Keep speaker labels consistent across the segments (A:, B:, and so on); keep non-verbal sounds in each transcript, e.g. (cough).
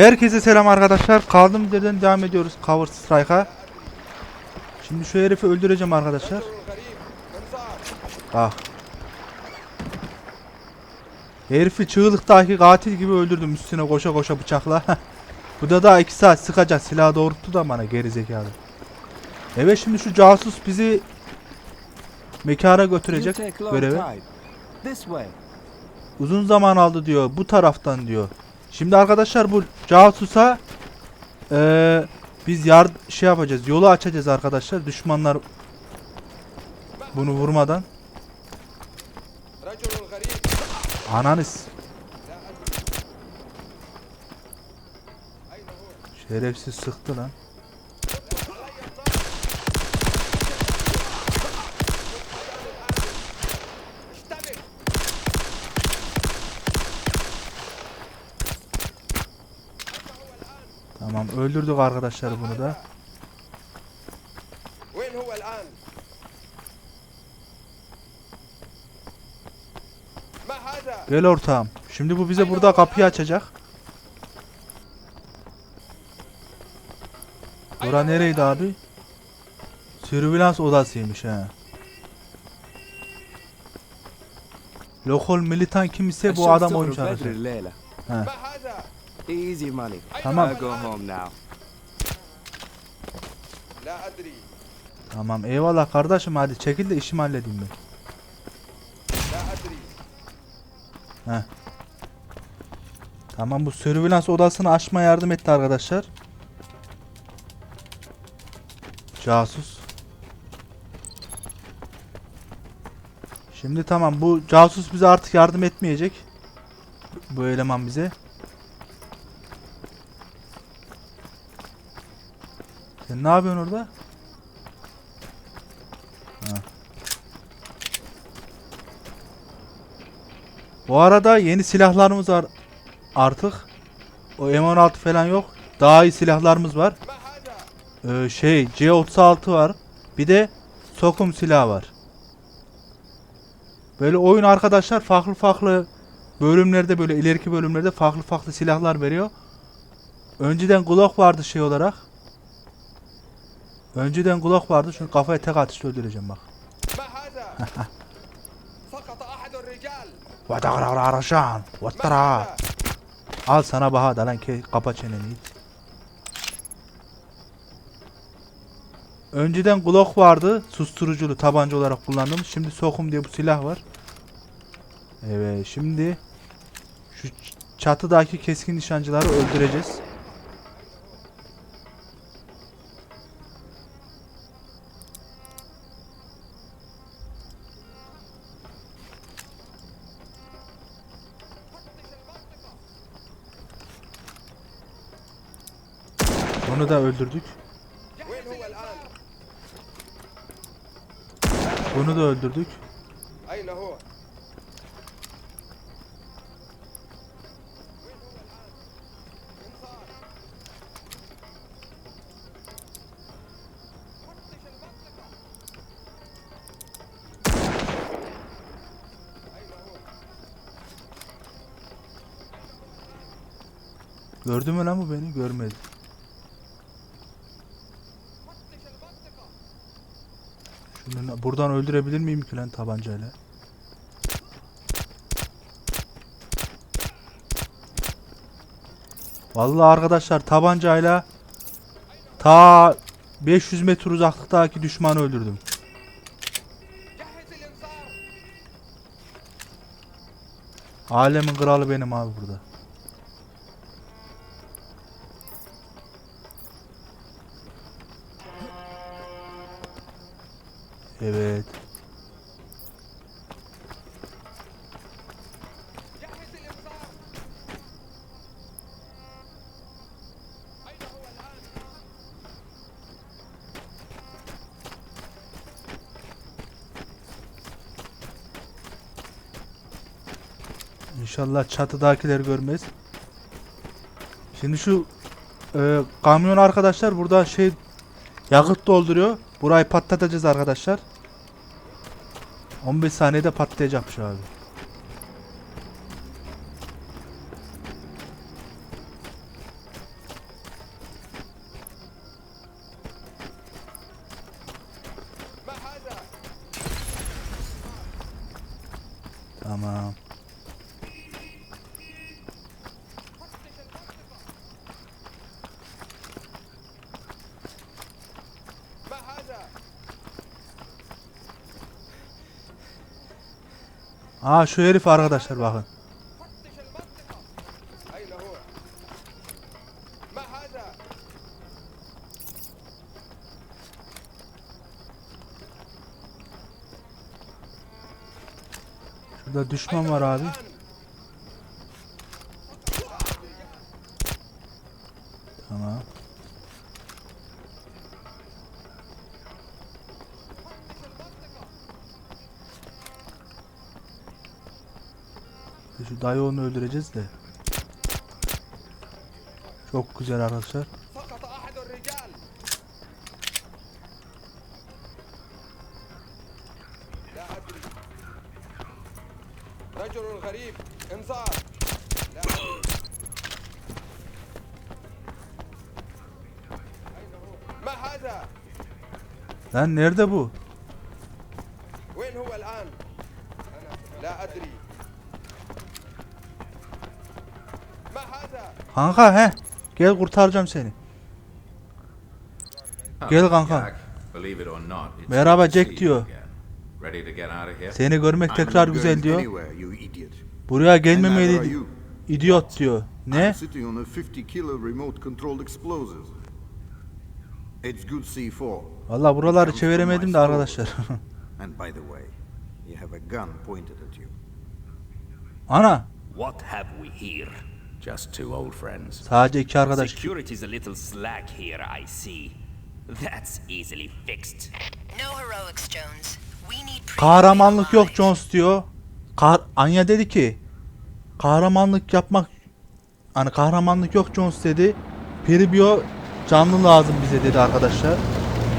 A: Herkese selam arkadaşlar. Kaldığımız yerden devam ediyoruz Cover Strike'a. Şimdi şu herifi öldüreceğim arkadaşlar. Bak. Herifi çığlıktaki katil gibi öldürdüm üstüne koşa koşa bıçakla. (laughs) Bu da daha 2 saat sıkacak silahı doğrulttu da bana gerizekalı. Evet şimdi şu casus bizi mekana götürecek göreve. Uzun zaman aldı diyor. Bu taraftan diyor. Şimdi arkadaşlar bu casusa ee, biz yar şey yapacağız. Yolu açacağız arkadaşlar. Düşmanlar bunu vurmadan. Ananız. Şerefsiz sıktı lan. Tamam öldürdük arkadaşlar bunu da. Gel ortağım. Şimdi bu bize burada kapıyı açacak. Bura nereydi abi? Sürvülans odasıymış he. Lokal militan kimse bu adam oymuş arkadaşlar.
B: Easy money.
A: Tamam.
B: I'll go home now.
A: Tamam eyvallah kardeşim hadi çekil de işimi halledeyim ben.
C: Heh.
A: Tamam bu surveillance odasını açma yardım etti arkadaşlar. Casus. Şimdi tamam bu casus bize artık yardım etmeyecek. Bu eleman bize. Ne yapıyorsun orada? Ha. Bu arada yeni silahlarımız var artık. O M16 falan yok. Daha iyi silahlarımız var. Ee, şey C36 var. Bir de sokum silahı var. Böyle oyun arkadaşlar farklı farklı bölümlerde böyle ileriki bölümlerde farklı farklı silahlar veriyor. Önceden Glock vardı şey olarak. Önceden kulak vardı şimdi kafaya tek atışta öldüreceğim bak. Vadagara
C: araşan.
A: Vattara. Al sana bahada lan ki kapa çeneni. Önceden Glock vardı. Susturuculu tabanca olarak kullandım. Şimdi sokum diye bu silah var. Evet şimdi şu çatıdaki keskin nişancıları öldüreceğiz. öldürdük. Bunu da öldürdük. Gördü mü lan bu beni? Görmedi. Buradan öldürebilir miyim ki lan tabancayla? Vallahi arkadaşlar tabancayla ta 500 metre uzaklıktaki düşmanı öldürdüm. Alemin kralı benim abi burada. İnşallah çatıdakileri görmez. Şimdi şu e, kamyon arkadaşlar burada şey yakıt dolduruyor. Burayı patlatacağız arkadaşlar. 15 saniyede patlayacakmış abi. Ha şu herif arkadaşlar bakın. Şurada düşman var abi. dayı onu öldüreceğiz de. Çok güzel arkadaşlar.
C: سقط أحد الرجال لا أدري رجل غريب انذار لا أدري أين هو ما هذا
A: Lan nerede bu?
C: وين هو الآن أنا لا أدري
A: Kanka he. Gel kurtaracağım seni. Gel kanka. Merhaba Jack diyor. Seni görmek tekrar güzel diyor. Buraya gelmemeliydi. İdiot diyor. Ne?
D: I'm sitting on a 50 kilo remote controlled explosives. It's good C4.
A: Valla buraları çeviremedim de arkadaşlar.
D: stores. (laughs) And by the way, you have a gun pointed at you.
A: Ana
E: What have we here?
F: Just two old friends.
A: sadece iki arkadaş.
E: Security's a little slack here, I see. That's easily fixed.
G: No heroics, Jones. We need
A: Kahramanlık yok Jones diyor. Kah Anya dedi ki kahramanlık yapmak hani kahramanlık yok Jones dedi. Peribio canlı lazım bize dedi arkadaşlar.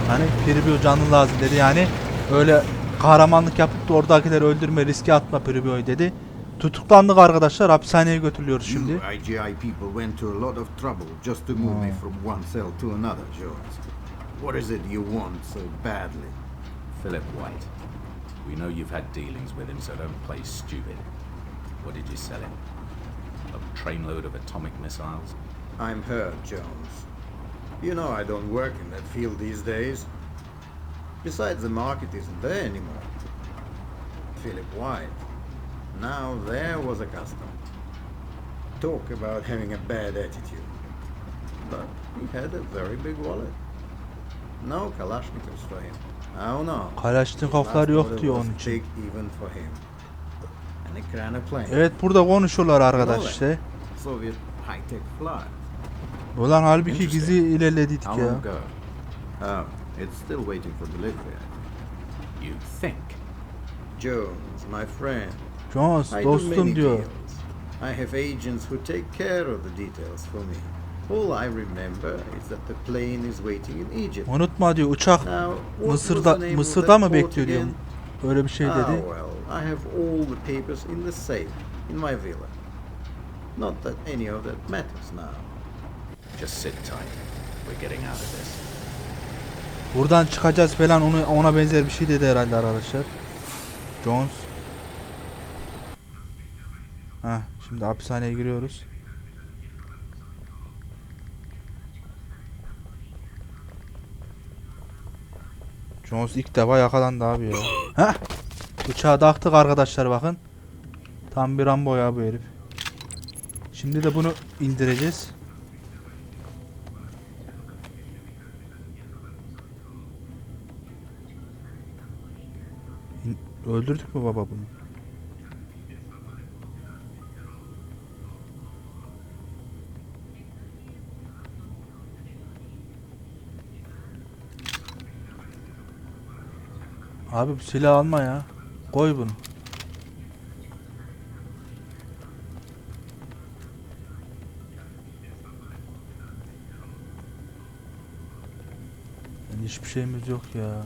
A: Hani Peribio canlı lazım dedi yani öyle kahramanlık yapıp da oradakileri öldürme riski atma Peribio'yu dedi. Tutuklandık arkadaşlar hapishaneye götürülüyoruz şimdi.
D: You IGI people went to a lot of trouble just to move me hmm. from one cell to another, Jones. What is it you want so badly?
F: Philip White. We know you've had dealings with him, so don't play stupid. What did you sell him? A trainload of atomic missiles?
D: I'm hurt, Jones. You know I don't work in that field these days. Besides, the market isn't there anymore. Philip White. Now there was a customer. Talk about having a bad attitude. But he had a very big wallet. No Kalashnikovs for him. Oh no.
A: Kalashnikovlar yok diyor onun için.
D: Even for him. And he ran a plane.
A: Evet burada konuşuyorlar arkadaş işte.
D: Soviet high-tech flyer.
A: Ulan halbuki gizli ilerledik ya.
D: Oh, it's still waiting for delivery.
F: You think?
D: Jones, my friend.
A: Jones
D: I do
A: dostum diyor.
D: deals. I have agents who take care of the details for me. All I remember is that the plane is waiting in Egypt.
A: Unutma diyor uçak
D: Now,
A: Mısır'da Mısır'da mı bekliyor diyor. Öyle bir şey
D: Ah,
A: dedi.
D: well, I have all the papers in the safe in my villa. Not that any of that matters now.
F: Just sit tight. We're getting out of this.
A: Buradan çıkacağız falan onu ona benzer bir şey dedi herhalde arkadaşlar. Jones. Ha, şimdi hapishaneye giriyoruz. Jones ilk defa yakalandı abi ya. (gasps) Heh. Bıçağı taktık arkadaşlar bakın. Tam bir Rambo ya bu herif. Şimdi de bunu indireceğiz. İn- Öldürdük mü baba bunu? Abi silah alma ya. Koy bunu. Yani hiçbir şeyimiz yok ya.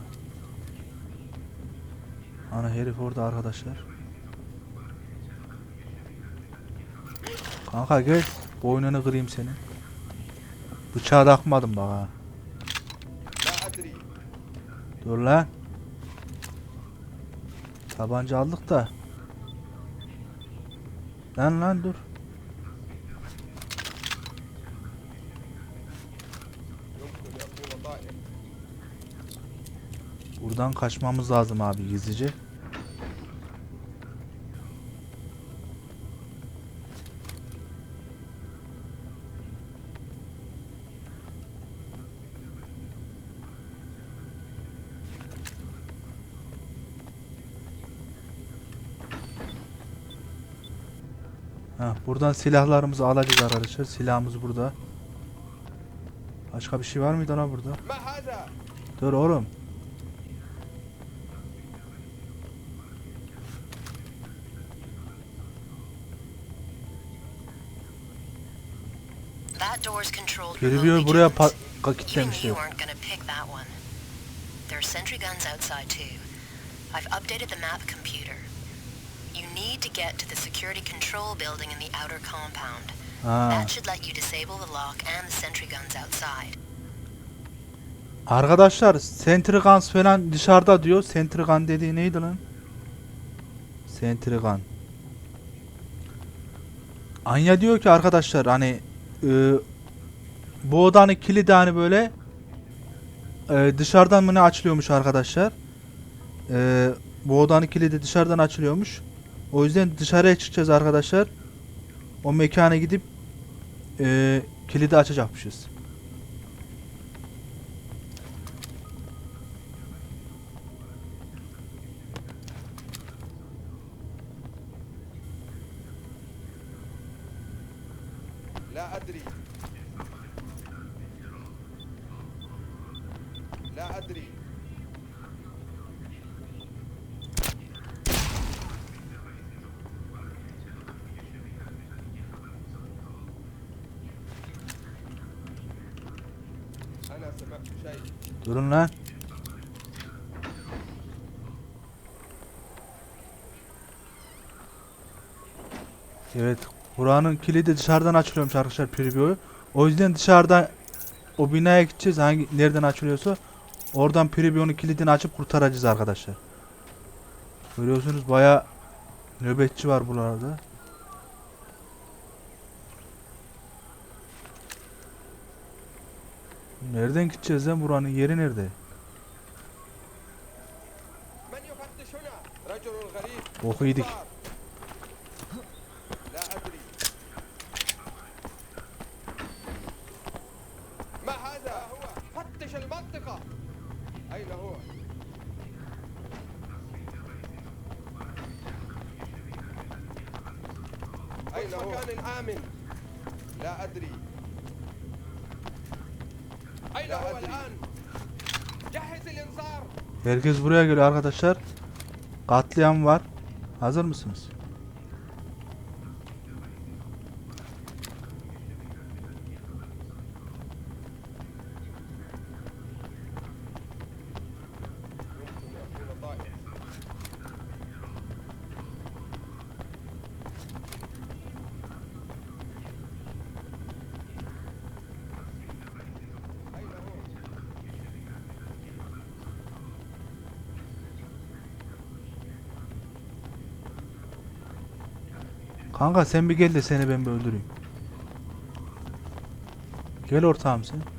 A: Ana herif orada arkadaşlar. Kanka gel. Boynunu kırayım senin. Bıçağı takmadım daha. Dur lan. Tabanca aldık da. Lan lan dur. Buradan kaçmamız lazım abi gizlice. Buradan silahlarımızı alacağız arkadaşlar. Silahımız burada. Başka bir şey var mıydı ana burada? Dur oğlum. Görüyor buraya kilitlemişler.
G: Need to get to the security control building in the outer compound.
A: Ha.
G: That should let you disable the lock and the sentry guns outside.
A: Arkadaşlar Sentrigans falan dışarıda diyor. Sentrigan dediği neydi lan? Sentrigan. Anya diyor ki arkadaşlar hani e, bu odanın kilidi hani böyle e, dışarıdan mı ne açılıyormuş arkadaşlar. E, bu odanın kilidi dışarıdan açılıyormuş. O yüzden dışarıya çıkacağız arkadaşlar. O mekana gidip e, kilidi açacakmışız.
C: La adri.
A: Durun lan. Evet. Buranın kilidi dışarıdan açılıyormuş arkadaşlar preview. O yüzden dışarıda o binaya gideceğiz. Hangi nereden açılıyorsa oradan preview'un kilidini açıp kurtaracağız arkadaşlar. Görüyorsunuz baya nöbetçi var buralarda. Nereden gideceğiz lan buranın yeri nerede? Boku yedik. Herkes buraya geliyor arkadaşlar. Katliam var. Hazır mısınız? Kanka sen bir gel de seni ben bir öldüreyim. Gel ortağım sen.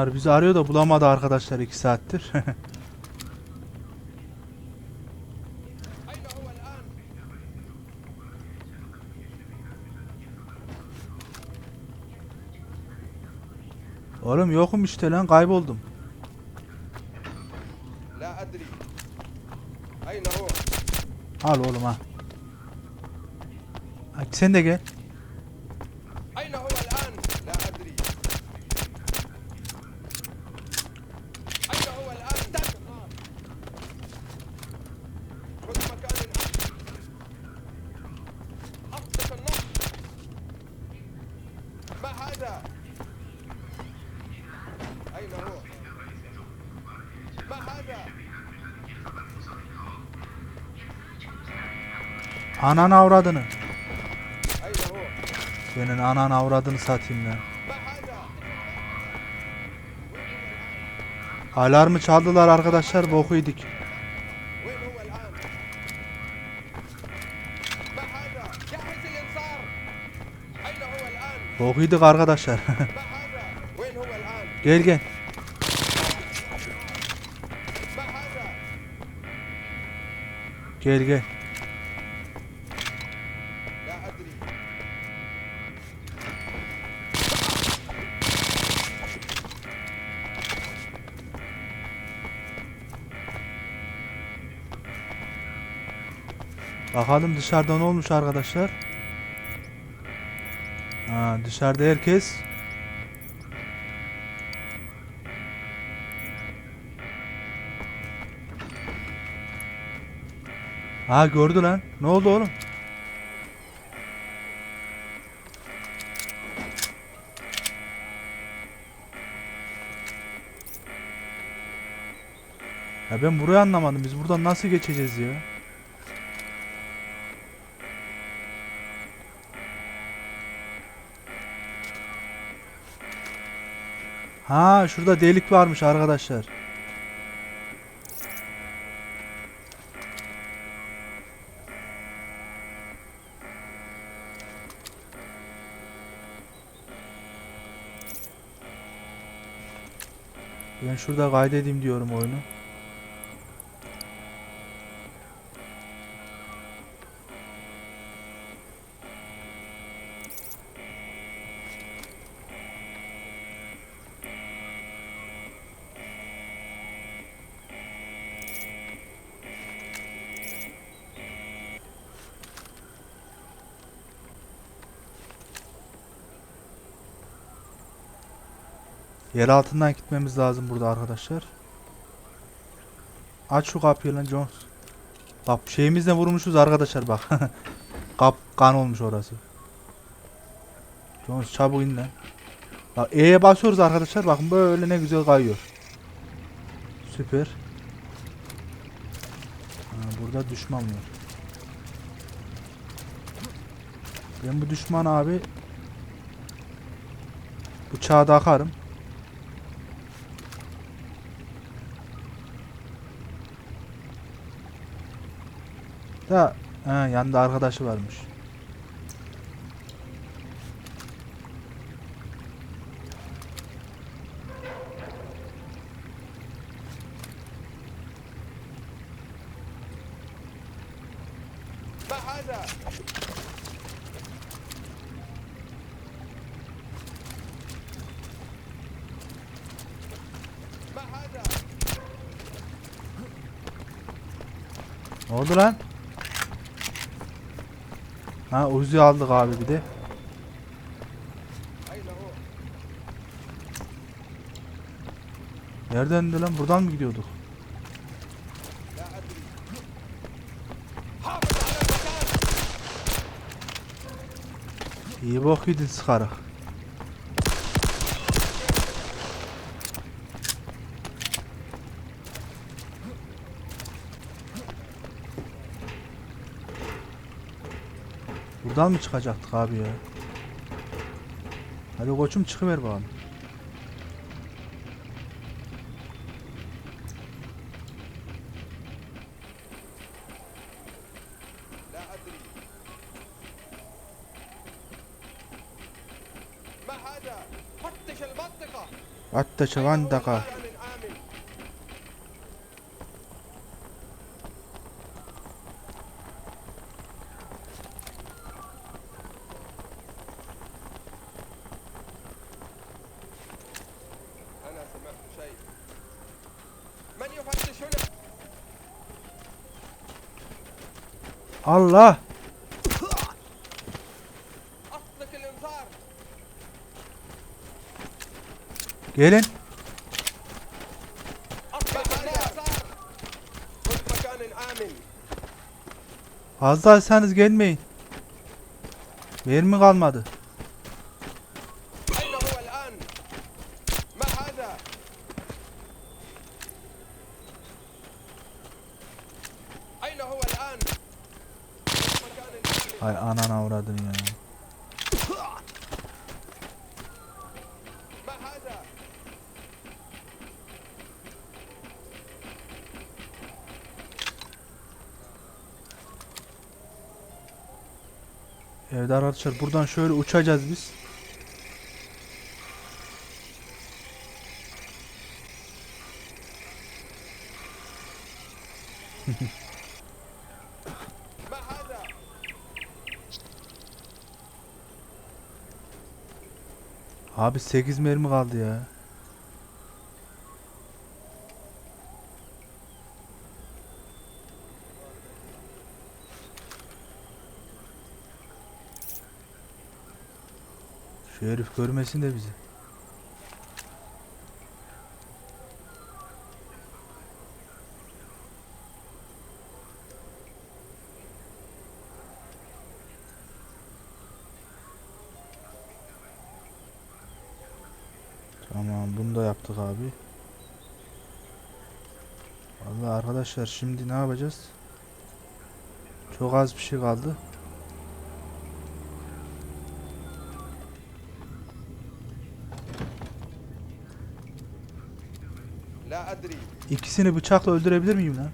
A: Bunlar bizi arıyor da bulamadı arkadaşlar 2 saattir. (laughs) Oğlum yokum işte lan kayboldum. Al oğlum ha. Hadi sen de gel. Anan avradını. Senin anan avradını satayım ben. Alarmı çaldılar arkadaşlar bokuyduk. Bokuyduk arkadaşlar. (laughs) gel gel. Gel gel. Bakalım dışarıda ne olmuş arkadaşlar. Ha, dışarıda herkes Ha gördü lan. Ne oldu oğlum? Ya ben burayı anlamadım. Biz buradan nasıl geçeceğiz ya? Ha şurada delik varmış arkadaşlar. Ben şurada kaydedeyim diyorum oyunu. Yer altından gitmemiz lazım burada arkadaşlar. Aç şu kapıyı lan Jones. Bak şeyimizle vurmuşuz arkadaşlar bak. (laughs) Kap kan olmuş orası. Jones çabuk in lan. Bak E'ye basıyoruz arkadaşlar bakın böyle ne güzel kayıyor. Süper. Ha, burada düşman var. Ben bu düşman abi bıçağı da Da he, yanında arkadaşı varmış. Ne oldu lan? Ha Uzi aldık abi bir de. Nereden de lan buradan mı gidiyorduk? İyi bok yedin sıkarak. Buradan mı çıkacaktık abi ya? Hadi koçum çıkıver bakalım.
C: Attaşavan daka.
A: Gelin. Fazlaysanız gelmeyin. Yer kalmadı? arkadaşlar. Buradan şöyle uçacağız biz. (laughs) Abi 8 mermi kaldı ya. Herif görmesin de bizi. Tamam bunu da yaptık abi. Vallahi arkadaşlar şimdi ne yapacağız? Çok az bir şey kaldı. İkisini bıçakla öldürebilir miyim lan?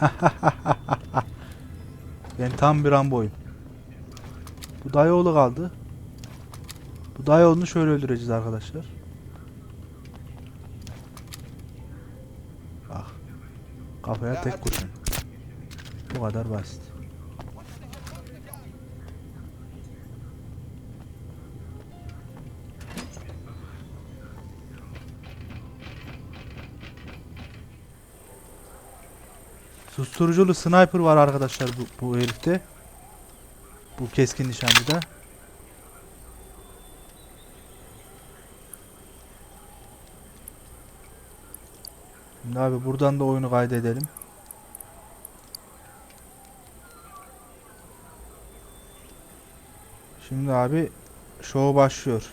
A: (laughs) ben tam bir Rambo'yum. Bu Dayoğlu kaldı. Bu Dayoğlu'nu şöyle öldüreceğiz arkadaşlar. Bak. Kafaya tek kurşun. Bu kadar basit. Susturuculu sniper var arkadaşlar bu, bu herifte. Bu keskin nişancıda. Şimdi abi buradan da oyunu kaydedelim. Şimdi abi show başlıyor.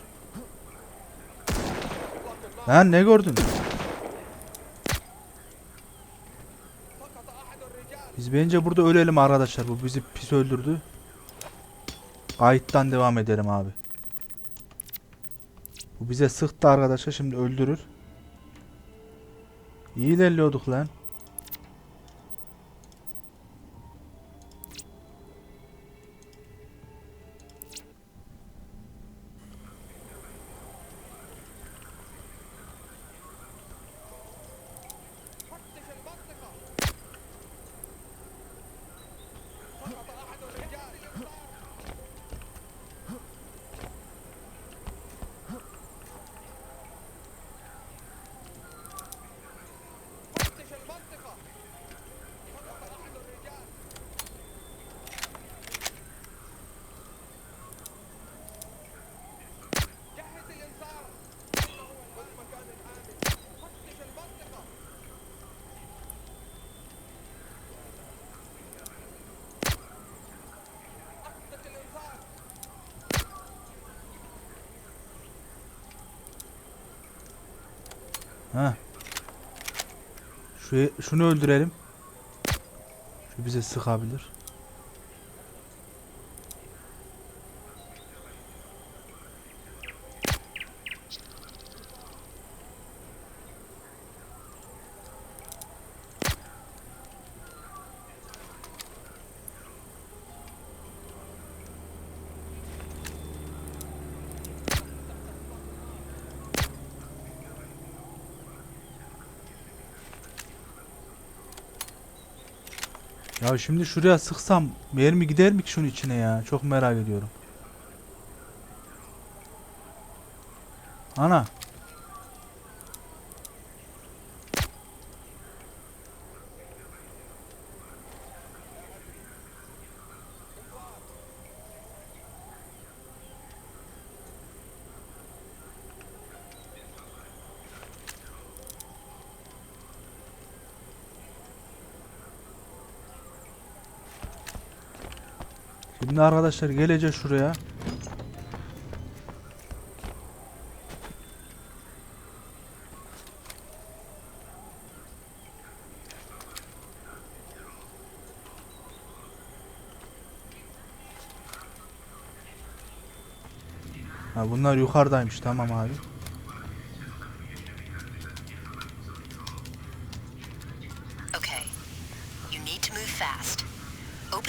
A: Lan ne gördün? Biz bence burada ölelim arkadaşlar. Bu bizi pis öldürdü. Kayıttan devam edelim abi. Bu bize sıktı arkadaşlar. Şimdi öldürür. İyi ilerliyorduk lan. Şu şunu öldürelim. Şu bize sıkabilir. Ya şimdi şuraya sıksam mermi gider mi ki şunun içine ya? Çok merak ediyorum. Ana. Şimdi arkadaşlar geleceğiz şuraya. Ha bunlar yukarıdaymış tamam abi.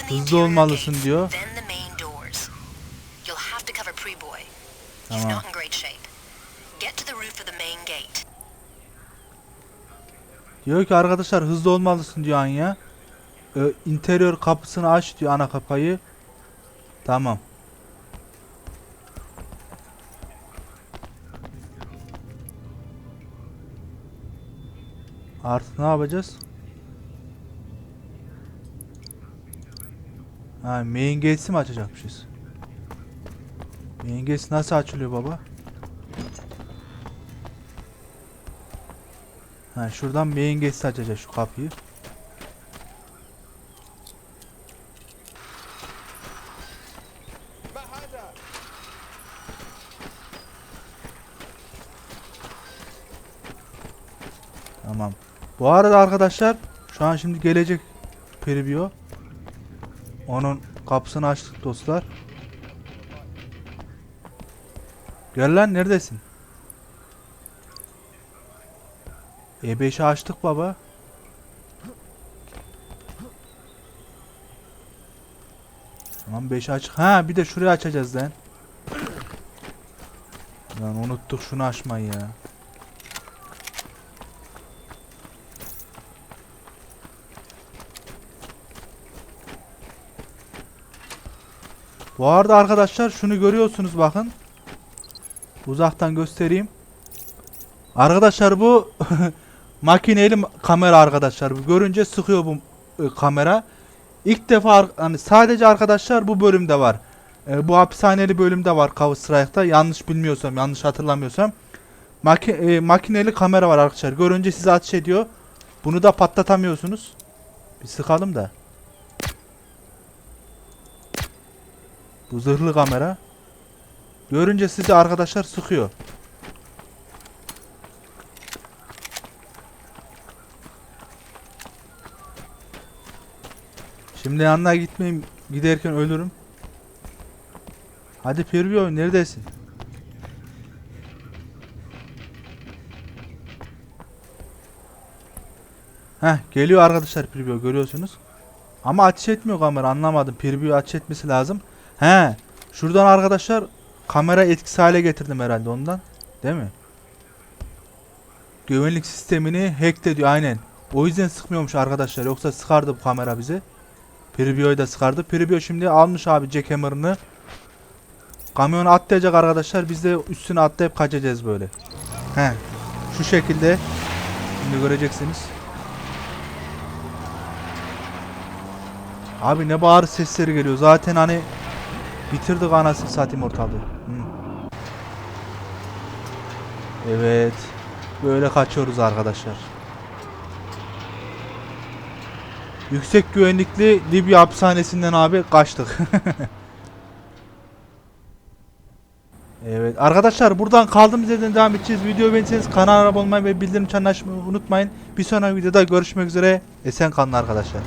A: Hızlı olmalısın diyor.
G: He's
A: Tamam.
G: not in great shape. Get to the roof of the main gate.
A: Diyor ki arkadaşlar hızlı olmalısın diyor Anya. Ee, interior kapısını aç diyor ana kapıyı. Tamam. Artık ne yapacağız? Ha main gates'i mi açacakmışız? Yengesi nasıl açılıyor baba? Ha şuradan yengesi açacak şu kapıyı. Tamam. Bu arada arkadaşlar şu an şimdi gelecek preview. Onun kapısını açtık dostlar. Gel lan neredesin? E5'i açtık baba. Tamam 5'i açık. Ha bir de şurayı açacağız lan. Lan unuttuk şunu açmayı ya. Bu arada arkadaşlar şunu görüyorsunuz bakın. Uzaktan göstereyim. Arkadaşlar bu (laughs) makineli ma- kamera arkadaşlar. Görünce sıkıyor bu e, kamera. İlk defa hani sadece arkadaşlar bu bölümde var. E, bu hapishaneli bölümde var Counter. Yanlış bilmiyorsam, yanlış hatırlamıyorsam. Maki- e, makineli kamera var arkadaşlar. Görünce size ateş ediyor. Bunu da patlatamıyorsunuz. Bir sıkalım da. Bu zırhlı kamera. Görünce sizi arkadaşlar sıkıyor. Şimdi yanına gitmeyeyim. Giderken ölürüm. Hadi Pirbio neredesin? Heh geliyor arkadaşlar Pirbio görüyorsunuz. Ama ateş etmiyor kamera anlamadım. Pirbio ateş etmesi lazım. He. Şuradan arkadaşlar kamera etkisiz hale getirdim herhalde ondan. Değil mi? Güvenlik sistemini hack diyor aynen. O yüzden sıkmıyormuş arkadaşlar. Yoksa sıkardı bu kamera bize. Previo'yu da sıkardı. Previo şimdi almış abi jackhammer'ını. Kamyonu atlayacak arkadaşlar. Biz de üstüne atlayıp kaçacağız böyle. He. Şu şekilde. Şimdi göreceksiniz. Abi ne bağırış sesleri geliyor. Zaten hani bitirdik anasını satayım ortalığı. Evet. Böyle kaçıyoruz arkadaşlar. Yüksek güvenlikli Libya hapishanesinden abi kaçtık. (laughs) evet arkadaşlar buradan kaldığımız yerden devam edeceğiz. Videoyu beğenirseniz kanala abone olmayı ve bildirim çanını unutmayın. Bir sonraki videoda görüşmek üzere. Esen kalın arkadaşlar.